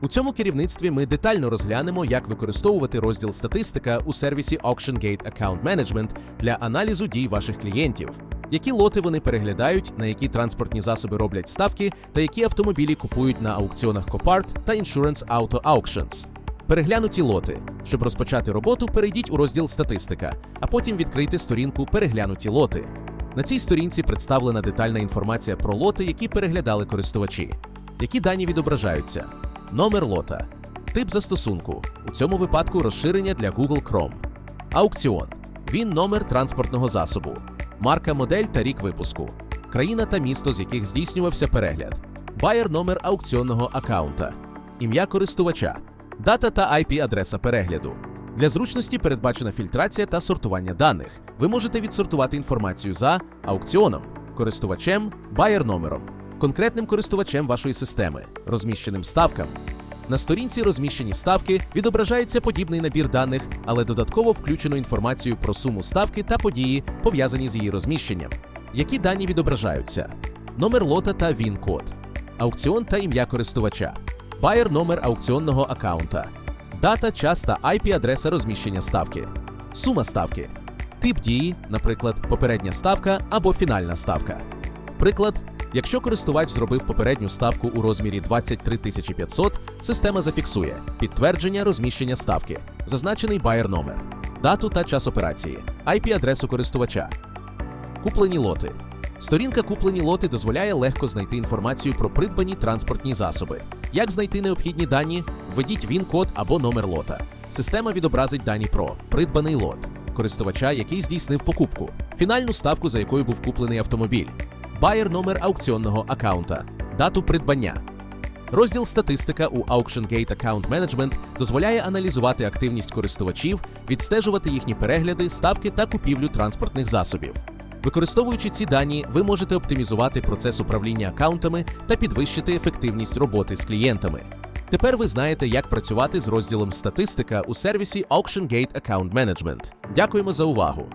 У цьому керівництві ми детально розглянемо, як використовувати розділ статистика у сервісі AuctionGate Account Management для аналізу дій ваших клієнтів, які лоти вони переглядають, на які транспортні засоби роблять ставки та які автомобілі купують на аукціонах Copart та Insurance Auto Auctions. Переглянуті лоти. Щоб розпочати роботу, перейдіть у розділ Статистика, а потім відкрийте сторінку Переглянуті лоти. На цій сторінці представлена детальна інформація про лоти, які переглядали користувачі. Які дані відображаються? Номер лота, тип застосунку, у цьому випадку розширення для Google Chrome, аукціон, він номер транспортного засобу, марка, модель та рік випуску, країна та місто, з яких здійснювався перегляд, байер номер аукціонного аккаунта, ім'я користувача, дата та IP-адреса перегляду. Для зручності передбачена фільтрація та сортування даних. Ви можете відсортувати інформацію за аукціоном, користувачем, байер номером, конкретним користувачем вашої системи, розміщеним ставкам. На сторінці розміщені ставки відображається подібний набір даних, але додатково включено інформацію про суму ставки та події, пов'язані з її розміщенням. Які дані відображаються? Номер лота та він-код, аукціон та ім'я користувача, байер номер аукціонного аккаунта, дата, час та IP-адреса розміщення ставки, сума ставки, тип дії, наприклад, попередня ставка або фінальна ставка. Приклад, якщо користувач зробив попередню ставку у розмірі 23 500, система зафіксує підтвердження розміщення ставки, зазначений байер номер, дату та час операції, IP-адресу користувача, Куплені лоти. Сторінка Куплені лоти дозволяє легко знайти інформацію про придбані транспортні засоби. Як знайти необхідні дані? Введіть він-код або номер лота. Система відобразить дані про придбаний лот, користувача, який здійснив покупку, фінальну ставку, за якою був куплений автомобіль, байер номер аукціонного аккаунта, дату придбання. Розділ Статистика у AuctionGate Account Management дозволяє аналізувати активність користувачів, відстежувати їхні перегляди, ставки та купівлю транспортних засобів. Використовуючи ці дані, ви можете оптимізувати процес управління аккаунтами та підвищити ефективність роботи з клієнтами. Тепер ви знаєте, як працювати з розділом Статистика у сервісі AuctionGate Account Management. Дякуємо за увагу!